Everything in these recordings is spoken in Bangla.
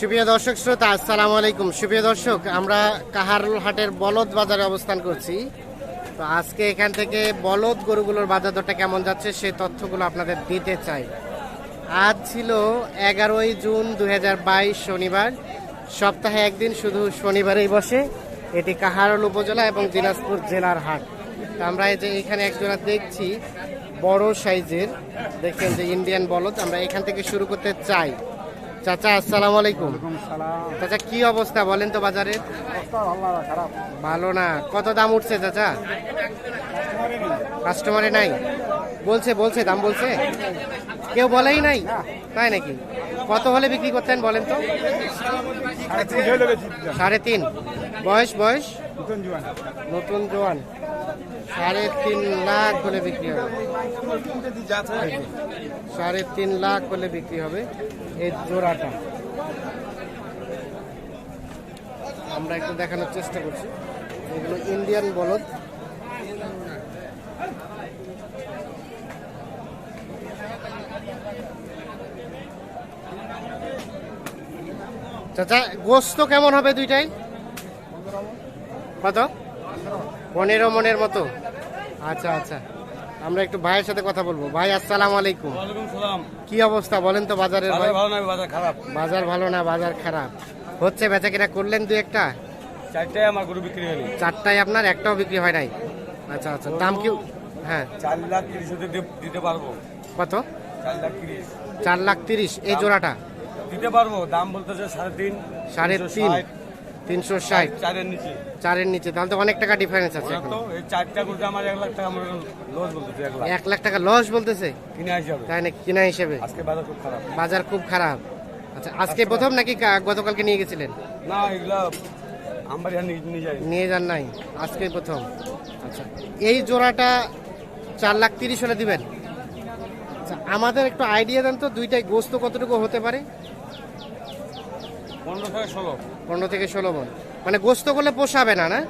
সুপ্রিয় দর্শক শ্রোতা, আসসালামু আলাইকুম। সুপ্রিয় দর্শক, আমরা কাহারুল হাটের বলদ বাজারে অবস্থান করছি। তো আজকে এখান থেকে বলদ গরুগুলোর বাজার দরটা কেমন যাচ্ছে সেই তথ্যগুলো আপনাদের দিতে চাই। আজ ছিল এগারোই জুন দু হাজার বাইশ শনিবার। সপ্তাহে একদিন শুধু শনিবারেই বসে। এটি কাহারুল উপজেলা এবং দিনাজপুর জেলার হাট। তো আমরা এই যে এখানে একজোড়া দেখছি, বড় সাইজের। দেখেন যে ইন্ডিয়ান বলদ, আমরা এখান থেকে শুরু করতে চাই। চাচা আসসালামু আলাইকুম। চাচা কি অবস্থা বলেন তো বাজারে? ভালো না। কত দাম উঠছে চাচা? কাস্টমারে নাই? বলছে বলছে দাম বলছে? কেউ বলেই নাই? তাই নাকি? কত হলে বিক্রি করতেন বলেন তো? সাড়ে তিন বয়স বয়স? নতুন জোয়ান। সাড়ে তিন লাখ হলে বিক্রি হবে। সাড়ে তিন লাখ হলে বিক্রি হবে এই জোড়াটা। আমরা একটু দেখানোর চেষ্টা করছি। এগুলো ইন্ডিয়ান বলদ। চাচা, গোস্ত কেমন হবে দুইটাই? কত? পনেরো মনের মতো। আচ্ছা আচ্ছা। আমরা একটু ভাইয়ের সাথে কথা বলব। ভাই আসসালামু আলাইকুম। কি অবস্থা বলেন তো বাজারের ভাই? বাজার ভালো না বাজার খারাপ। হচ্ছে বেচা কিনা করলেন দু একটা? চারটায় আমার গরু বিক্রি হয়নি। চারটায় আপনার একটাও বিক্রি হয় নাই। আচ্ছা আচ্ছা। দাম কি হ্যাঁ। চার লাখ তিরিশ দিতে পারব। কত? চার লাখ তিরিশ। চার লাখ তিরিশ। এই জোড়াটা? দিতে পারব। দাম বলতেছে সাড়ে তিন সাড়ে তিন। তিনশো ষাট। চারের নিচে। চারের নিচে। তাহলে তো অনেক টাকা ডিফারেন্স আছে আমার এক লাখ টাকা লস বলতেছে এক লাখ। টাকা লস বলতেছে? কিনে আসবে তাই না কিনা হিসেবে? আজকে বাজার খুব খারাপ। বাজার খুব খারাপ। আচ্ছা আজকে প্রথম নাকি গতকালকে নিয়ে গেছিলেন? না এগুলা আমার নিয়ে নিয়ে যান নাই। আজকে প্রথম। আচ্ছা এই জোড়াটা চার লাখ তিরিশ হলে দিবেন? আচ্ছা আমাদের একটু আইডিয়া দেন তো দুইটাই গোস্ত কতটুকু হতে পারে? পনেরো থেকে ষোলো। পনেরো থেকে ষোলো মন। মানে গোস্ত করলে পোষাবে না না?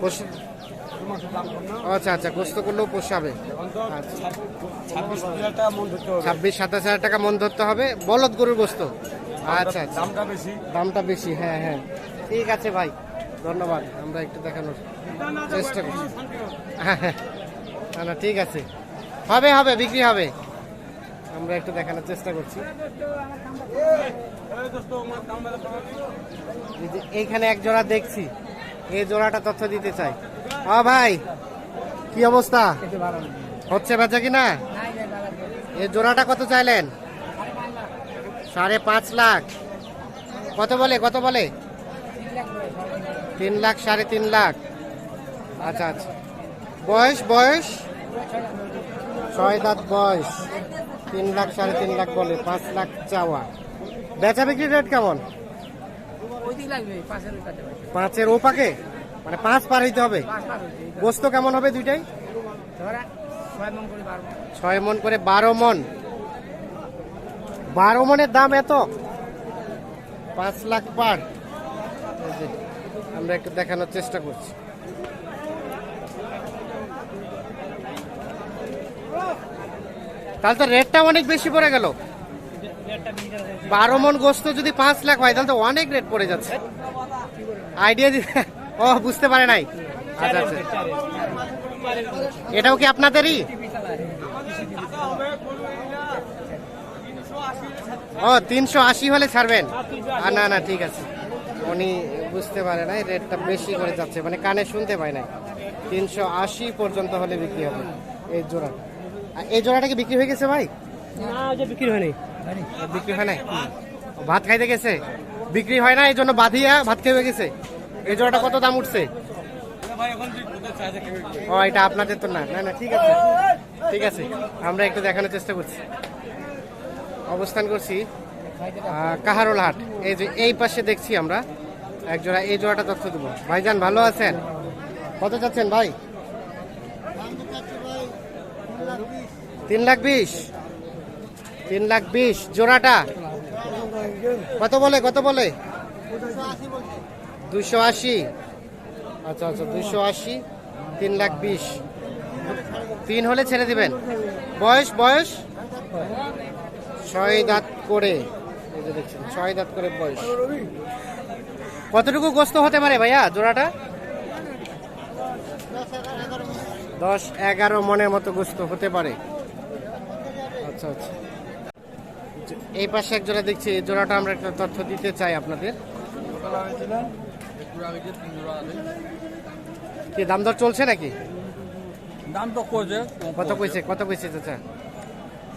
পোষ- আচ্ছা আচ্ছা গোস্ত করলেও পোষাবে। ছাব্বিশ সাতাশ হাজার টাকা মন ধরতে হবে। বলদ গরুর গোস্ত। আচ্ছা আচ্ছা। দামটা বেশি। দামটা বেশি হ্যাঁ হ্যাঁ। ঠিক আছে ভাই ধন্যবাদ। আমরা একটু দেখানোর চেষ্টা করছি। হ্যাঁ হ্যাঁ। না না ঠিক আছে। হবে হবে বিক্রি হবে। আমরা একটু দেখানোর চেষ্টা করছি। এইখানে এক জোড়া দেখছি। এই জোড়াটা তথ্য দিতে চাই। ও ভাই, কি অবস্থা? হচ্ছে বেচা কিনা? এই জোড়াটা কত চাইলেন? সাড়ে পাঁচ লাখ। কত বলে কত বলে? তিন লাখ, সাড়ে তিন লাখ। আচ্ছা আচ্ছা। বয়স বয়স? ছয় দাঁত বয়স তিন লাখ সাড়ে তিন লাখ বলে পাঁচ লাখ চাওয়া। বেচা বিক্রি রেট কেমন? পাঁচের ও পাকে মানে পাঁচ পার হইতে হবে? গোস্ত কেমন হবে দুইটাই? ছয় করে পারব ছয় মন করে বারো মন। বারো মনের দাম এত? পাঁচ লাখ পার। আমরা একটু দেখানোর চেষ্টা করছি। তাহলে তো রেটটা অনেক বেশি পড়ে গেল। বারো মন গোস্ত যদি পাঁচ লাখ হয়, তাহলে তো অনেক রেট পড়ে যাচ্ছে। আইডিয়া দিতে ও, বুঝতে পারে নাই। আচ্ছা আচ্ছা। এটাও কি আপনাদেরই? ও, তিনশো আশি হলে ছাড়বেন। না না, ঠিক আছে। উনি বুঝতে পারে নাই রেটটা বেশি করে যাচ্ছে। মানে কানে শুনতে পায় নাই। তিনশো আশি পর্যন্ত হলে বিক্রি হবে। এই জোড়া এই জোড়াটা কি বিক্রি হয়ে গেছে ভাই? না ওই যে বিক্রি হয়নি। বিক্রি হয় নাই? ভাত খাইতে গেছে? বিক্রি হয় না এই জন্য বাঁধিয়া ভাত খেয়ে গেছে। এই জোড়াটা কত দাম উঠছে? ও এটা আপনাদের তো না। না না ঠিক আছে। ঠিক আছে আমরা একটু দেখানোর চেষ্টা করছি। অবস্থান করছি কাহারোল হাট। এই যে এই পাশে দেখছি আমরা। এক জোড়া এই জোড়াটা তথ্য দেবো। ভাইজান ভালো আছেন? কত চাচ্ছেন ভাই? তিন লাখ বিশ। তিন লাখ বিশ। জোড়াটা? কত বলে কত বলে? দুশো আশি। আচ্ছা আচ্ছা দুশো আশি, তিন লাখ বিশ। তিন হলে ছেড়ে দিবেন। বয়স বয়স? ছয় দাঁত করে। ছয় দাঁত করে বয়স। কতটুকু গোস্ত হতে পারে ভাইয়া জোড়াটা? দশ এগারো মনের মতো গোস্ত হতে পারে। আচ্ছা আচ্ছা। এই পাশে এক জোড়া দেখছি এই জোড়াটা আমরা একটা তথ্য দিতে চাই আপনাদের। কি দাম দর চলছে নাকি? দাম তো করছে কত কইছে কত কইছে চাচা?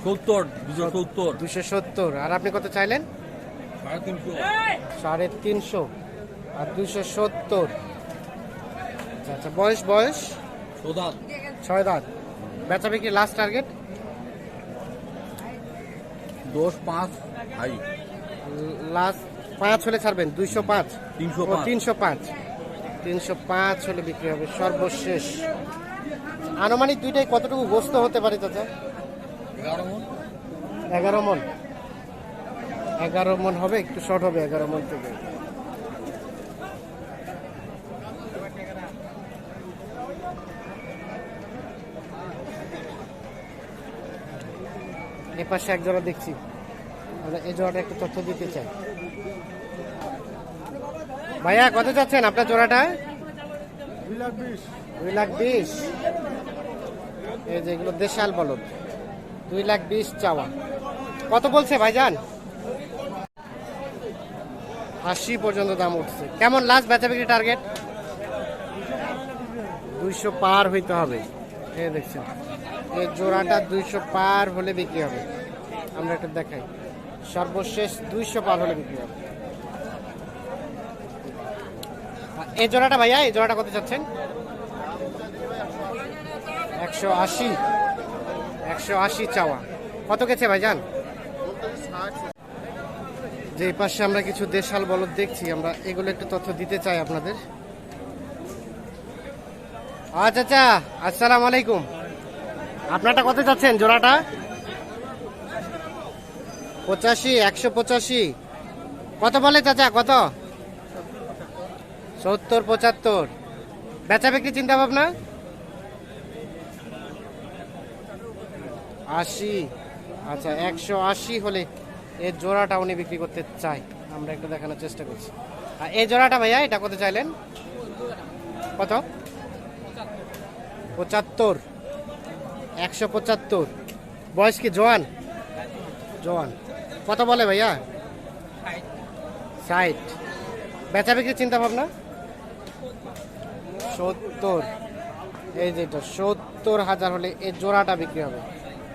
সত্তর দুশো সত্তর। দুশো সত্তর। আর আপনি কত চাইলেন? সাড়ে তিনশো। আর দুশো সত্তর। আচ্ছা আচ্ছা বয়স বয়স? ছয় দাঁত। বেচা বিক্রি লাস্ট টার্গেট দশ পাঁচ হাই লাস্ট পাঁচ হলে ছাড়বেন দুইশো পাঁচ। তিনশো তিনশো পাঁচ। তিনশো পাঁচ হলে বিক্রি হবে সর্বশেষ। আনুমানিক দুইটাই কতটুকু গোস্ত হতে পারে চাচা? এগারো মন। এগারো মন। হবে একটু শর্ট হবে এগারো মন থেকে। এ পাশে এক জোড়া দেখছি। আমরা এই জোড়াটা একটু তথ্য দিতে চাই। ভাইয়া, কত চাচ্ছেন আপনার জোড়াটা? দুই লাখ বিশ। এই যে এগুলো দেশাল বলদ। দুই লাখ বিশ চাওয়া। কত বলছে ভাইজান? আশি পর্যন্ত দাম উঠছে। কেমন লাস্ট বেচা টার্গেট দুইশো পার হইতে হবে। এই দেখছেন। এই জোড়াটা দুইশো পার হলে বিক্রি হবে। আমরা একটু দেখাই। সর্বশেষ দুইশো পার হলে বিক্রি হবে। এই জোড়াটা ভাইয়া, এই জোড়াটা কত চাচ্ছেন? একশো আশি। একশো আশি চাওয়া। কত গেছে ভাইজান? যে এই পাশে আমরা কিছু দেশাল বলদ দেখছি, আমরা এগুলো একটু তথ্য দিতে চাই আপনাদের। আচ্ছা আচ্ছা। আসসালামু আলাইকুম। আপনারটা কত চাচ্ছেন জোড়াটা? পঁচাশি, একশো পঁচাশি। কত বলে চাচা, কত? সত্তর, পঁচাত্তর। বেচা বিক্রি চিন্তা ভাবনা? আশি। আচ্ছা একশো আশি হলে এই জোড়াটা উনি বিক্রি করতে চাই আমরা একটু দেখানোর চেষ্টা করছি। আর এই জোড়াটা ভাইয়া, এটা কত চাইলেন? কত? পঁচাত্তর। একশো পঁচাত্তর। বয়স কি জোয়ান? জোয়ান। কত বলে ভাইয়া। ষাট। বেচা বিক্রির চিন্তা ভাবনা? সত্তর। এই যেটা সত্তর হাজার হলে এই জোড়াটা বিক্রি হবে।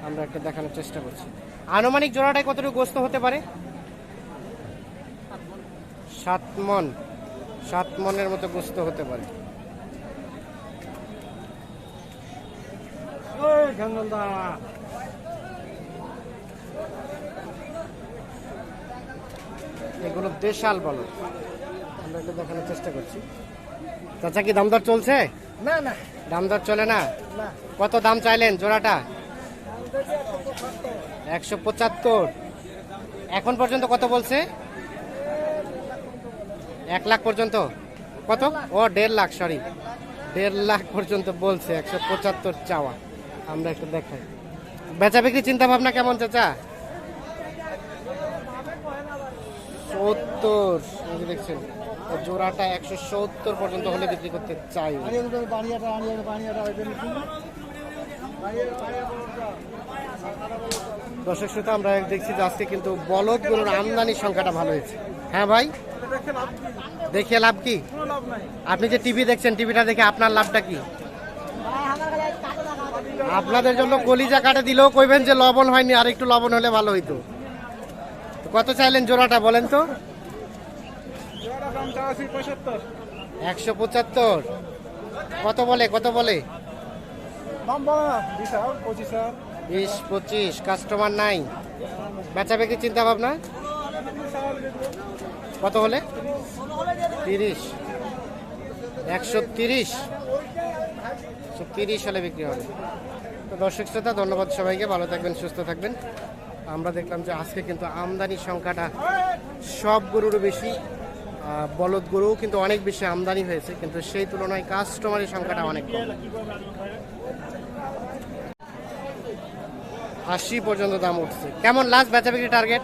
আমরা একটা দেখানোর চেষ্টা করছি। আনুমানিক জোড়াটায় কতটুকু গোস্ত হতে পারে? সাত মন। সাত মনের মতো গোস্ত হতে পারে। এগুলো দেশাল বলো। আমরা একটু দেখানোর চেষ্টা করছি। চাচা কি দামদর চলছে? না না। দামদর চলে না? না। কত দাম চাইলেন জোড়াটা? একশো পঁচাত্তর। এখন পর্যন্ত কত বলছে? এক লাখ পর্যন্ত। কত? ও দেড় লাখ সরি দেড় লাখ পর্যন্ত বলছে একশো পঁচাত্তর চাওয়া। আমরা একটু দেখাই। বেচা বিক্রি চিন্তা ভাবনা কেমন, চাচা? সত্তর দেখছেন জোড়াটা একশো সত্তর পর্যন্ত হলে বিক্রি করতে চাই। দর্শক শ্রোতা, আমরা দেখছি যে আজকে কিন্তু বলদ গরুর আমদানির সংখ্যাটা ভালো হয়েছে। হ্যাঁ ভাই? দেখে লাভ কি? আপনি যে টিভি দেখছেন, টিভিটা দেখে আপনার লাভটা কি? আপনাদের জন্য কলিজা কাটে দিলেও কইবেন যে লবণ হয়নি, আর একটু লবণ হলে ভালো হইতো। কত চাইলেন জোড়াটা বলেন তো? একশো পঁচাত্তর। কত বলে কত বলে? বিশ, পঁচিশ কাস্টমার নাই। বেচা বিক্রি চিন্তা ভাবনা? কত হলে? তিরিশ। একশো তিরিশ। তিরিশ হলে বিক্রি হবে। দর্শক শ্রোতা, ধন্যবাদ সবাইকে। ভালো থাকবেন, সুস্থ থাকবেন। আমরা দেখলাম যে আজকে কিন্তু আমদানির সংখ্যাটা সব গরুরও বেশি বলদ গরুও কিন্তু অনেক বেশি আমদানি হয়েছে, কিন্তু সেই তুলনায় কাস্টমারের সংখ্যাটা অনেক কম। আশি পর্যন্ত দাম উঠছে। কেমন লাস্ট বেচা টার্গেট